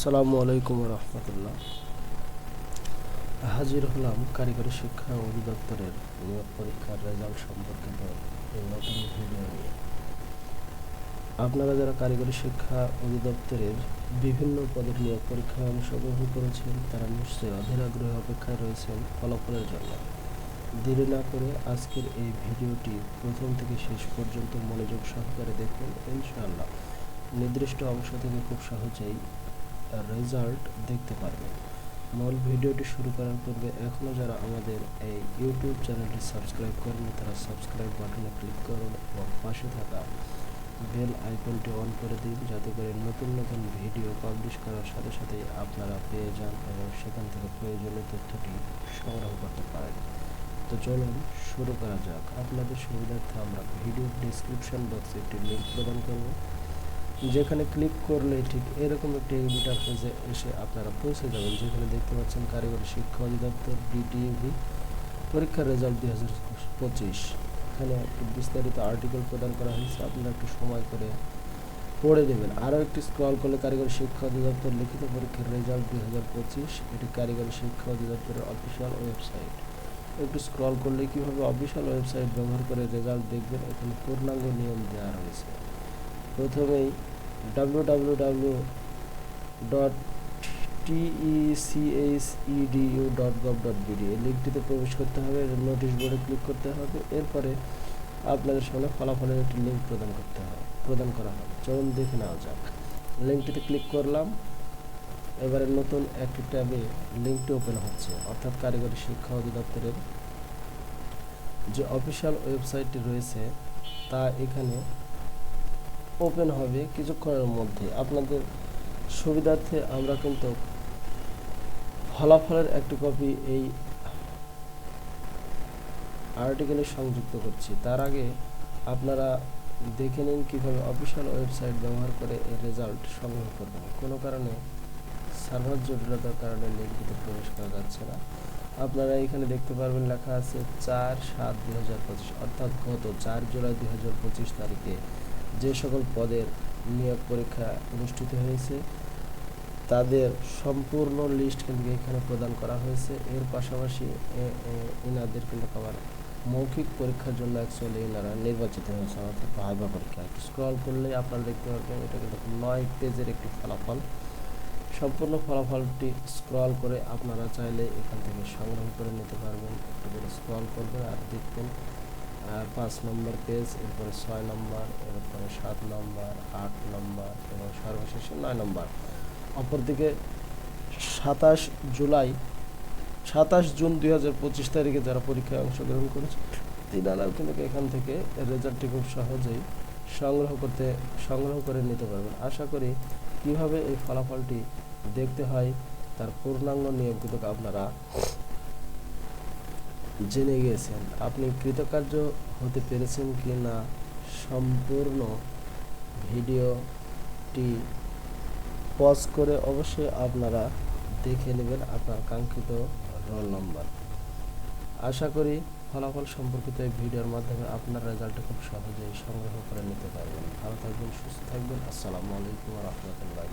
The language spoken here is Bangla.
আসসালামু আলাইকুম রহমতুল্লাহ। হাজির হলাম কারিগরি শিক্ষা অধিদপ্তরের নিয়োগ পরীক্ষার রেজাল্ট সম্পর্কিত এই নতুন ভিডিও নিয়ে। আপনারা যারা কারিগরি শিক্ষা অধিদপ্তরের বিভিন্ন পদের নিয়োগ পরীক্ষায় অংশগ্রহণ করেছেন, তারা নিশ্চয়ই অধীর আগ্রহে অপেক্ষায় রয়েছেন ফলাফলের জন্য দেরি না করে আজকের এই ভিডিওটি প্রথম থেকে শেষ পর্যন্ত মনোযোগ সহকারে দেখুন, ইনশাআল্লাহ। নির্দিষ্ট অংশ থেকে খুব সহজেই রেজাল্ট দেখতে পারবেন মূল ভিডিওটি শুরু করার পূর্বে এখনও যারা আমাদের এই ইউটিউব চ্যানেলটি সাবস্ক্রাইব করেনি তারা সাবস্ক্রাইব বাটনে ক্লিক করুন এবং পাশে থাকা বেল আইকনটি অন করে দিন, যাতে করে নতুন নতুন ভিডিও পাবলিশ করার সাথে সাথেই আপনারা পেয়ে যান এবং সেখান থেকে প্রয়োজনীয় তথ্যটি সংগ্রহ করতে পারেন। তো চলুন শুরু করা যাক। আপনাদের সুবিধার্থে আমরা ভিডিও ডিসক্রিপশন বক্সে একটি লিঙ্ক প্রদান করব। যেখানে ক্লিক করলে ঠিক এরকম একটি ইন্টারফেসে এসে আপনারা পৌঁছে যাবেন। যেখানে দেখতে পাচ্ছেন কারিগরি শিক্ষা অধিদপ্তর বিটিএবি পরীক্ষার রেজাল্ট দুই হাজার পঁচিশ। এখানে একটি বিস্তারিত আর্টিকেল প্রদান করা হয়েছে, আপনারা একটু সময় করে পড়ে দেবেন আরও একটি স্ক্রল করলে কারিগরি শিক্ষা অধিদপ্তর লিখিত পরীক্ষার রেজাল্ট দুই হাজার পঁচিশ, এটি কারিগরি শিক্ষা অধিদপ্তরের অফিসিয়াল ওয়েবসাইট একটু স্ক্রল করলে কীভাবে অফিসিয়াল ওয়েবসাইট ব্যবহার করে রেজাল্ট দেখবেন, এখানে পূর্ণাঙ্গ নিয়ম দেওয়া রয়েছে। প্রথমেই W W W dot TECHEDU dot gov dot BD এই লিঙ্কটিতে প্রবেশ করতে হবে নোটিশ বোর্ডে ক্লিক করতে হবে, এরপরে আপনাদের সামনে ফলাফলের একটি লিঙ্ক প্রদান করতে হবে, প্রদান করা হবে। চলুন দেখে নেওয়া যাক। লিঙ্কটিতে ক্লিক করলাম, এবারে নতুন একটি ট্যাবে লিঙ্কটি ওপেন হচ্ছে, অর্থাৎ কারিগরি শিক্ষা অধিদপ্তরের যে অফিসিয়াল ওয়েবসাইটটি রয়েছে, তা এখানে ওপেন হবে কিছুক্ষণের মধ্যে। আপনাদের সুবিধার্থে আমরা কিন্তু ফলাফলের একটি কপি এই আর্টিকেলে সংযুক্ত করছি। তার আগে আপনারা দেখে নিন কীভাবে অফিসিয়াল ওয়েবসাইট ব্যবহার করে এই রেজাল্ট সংগ্রহ করবেন কোনো কারণে সার্ভার জটিলতার কারণে লিঙ্কটিতে প্রবেশ করা যাচ্ছে না। আপনারা এখানে দেখতে পারবেন লেখা আছে চার সাত দুই হাজার পঁচিশ, অর্থাৎ গত চার জুলাই দুই হাজার পঁচিশ তারিখে যে সকল পদের নিয়োগ পরীক্ষা অনুষ্ঠিত হয়েছে, তাদের সম্পূর্ণ লিস্ট কিন্তু এখানে প্রদান করা হয়েছে। এর পাশাপাশি ইনাদের কিন্তু আবার মৌখিক পরীক্ষার জন্য অ্যাকচুয়ালি ইনারা নির্বাচিত হয়েছে, অর্থাৎ ভাইবা পরীক্ষা। স্ক্রল করলেই আপনারা দেখতে পারবেন, এটা কিন্তু নয় পেজের একটি ফলাফল। সম্পূর্ণ ফলাফলটি স্ক্রল করে আপনারা চাইলে এখান থেকে সংগ্রহ করে নিতে পারবেন। একটু করে স্ক্রল করবেন আর দেখবেন পাঁচ নম্বর পেজ, এরপরে ছয় নম্বর, এরপরে সাত নম্বর, আট নম্বর এবং সর্বশেষে নয় নম্বর। অপরদিকে সাতাশ জুলাই, সাতাশ জুন দুই হাজার পঁচিশ তারিখে যারা পরীক্ষায় অংশগ্রহণ করেছে তিনারাও কিন্তু এখান থেকে রেজাল্টটি খুব সহজেই সংগ্রহ করতে, সংগ্রহ করে নিতে পারবেন। আশা করি কীভাবে এই ফলাফলটি দেখতে হয়, তার পূর্ণাঙ্গ নিয়ম কিন্তু আপনারা জেনে গিয়েছেন আপনি কৃতকার্য হতে পেরেছেন কি না? সম্পূর্ণ ভিডিওটি পজ করে অবশ্যই আপনারা দেখে নেবেন আপনার কাঙ্ক্ষিত রোল নম্বর। আশা করি ফলাফল সম্পর্কিত এই ভিডিওর মাধ্যমে আপনার রেজাল্টটা খুব সহজেই সংগ্রহ করে নিতে পারবেন। ভালো থাকবেন, সুস্থ থাকবেন। আসসালামু আলাইকুম রহমতুল্লাহ